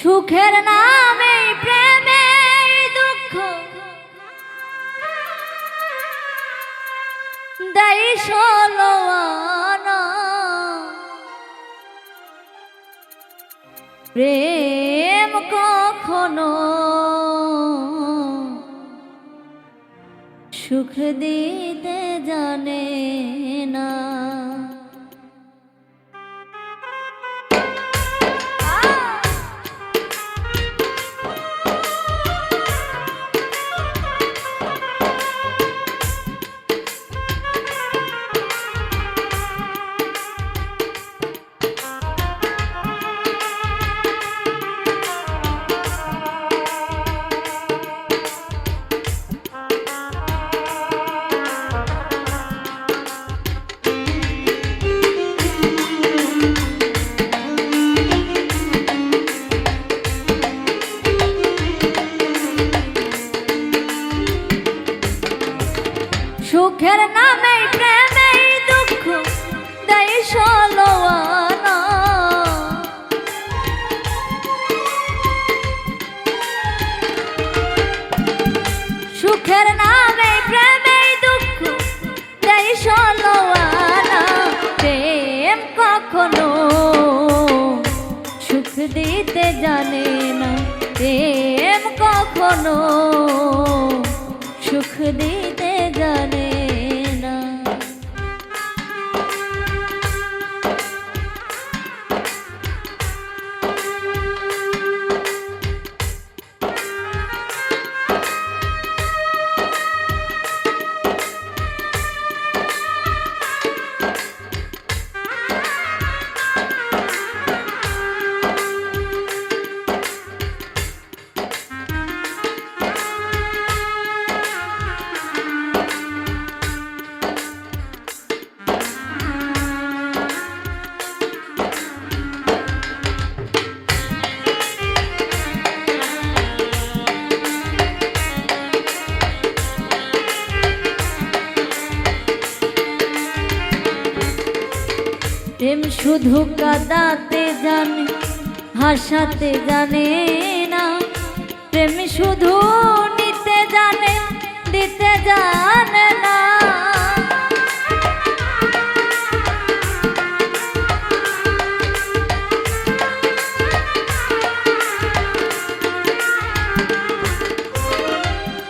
সুখের নামে প্রেমে দুঃখ। দেয় ষোলোয়ানা প্রেম কখনো সুখ দিতে জানে। সুখের নামে প্রেমে দুঃখ দেয় ষোলোয়ানা সুখের নামে প্রেমে দুঃখ দেয় ষোলোয়ানা প্রেম কখনো সুখ দিতে জানে না। প্রেম কখনো সুখ দিতে শুধু কাদাতে জানে, হাসাতে জানে না। প্রেম শুধু নিতে জানে, দিতে জানে না।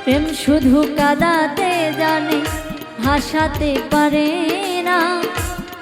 প্রেম শুধু কাদাতে জানে, হাসাতে পারে না।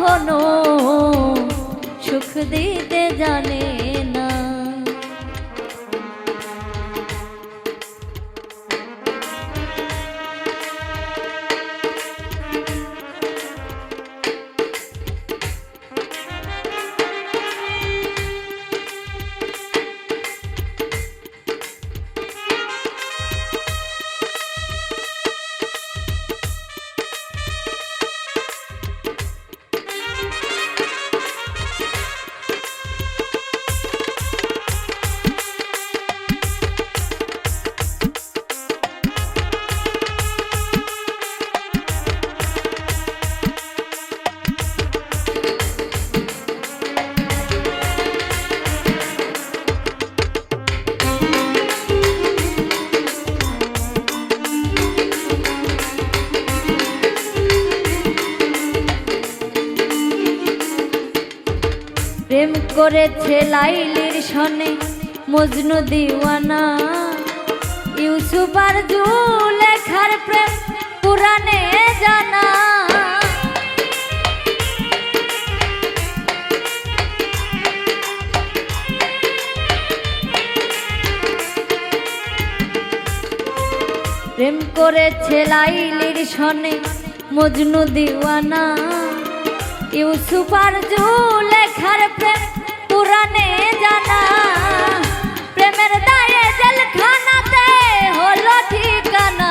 কখনো সুখ দিতে জানে প্রেম করেছে লাইলির সনে মজনু দিওয়ানা। ইউসুফ আর লেখার প্রেম পুরাণে জানা। প্রেম করেছে লাইলির সনে মজনু দিওয়ানা। ইউসুফ আর লেখার প্রেম পুরাণে জানা। প্রেমের দায়ে জেলখানাতে হলো ঠিকানা।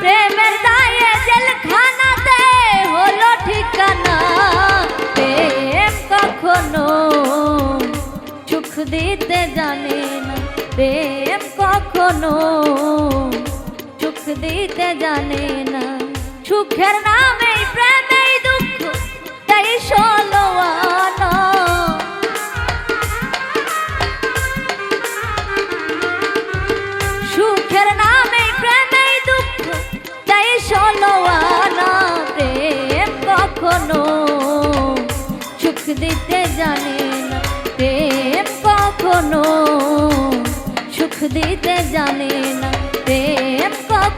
প্রেমের দায়ে জেলখানাতে হলো ঠিকানা। প্রেম কখনো সুখ দিতে জানে না। প্রেম কখনো দিতে জানে না। সুখের নামে প্রেমেই দুঃখ, তাই ষোলো সুখের নামে প্রেমেই দুঃখ, তাই ষোলো প্রেম কখনো সুখ দিতে জানে না। প্রেম কখনো সুখ দিতে জানে না। প্রেম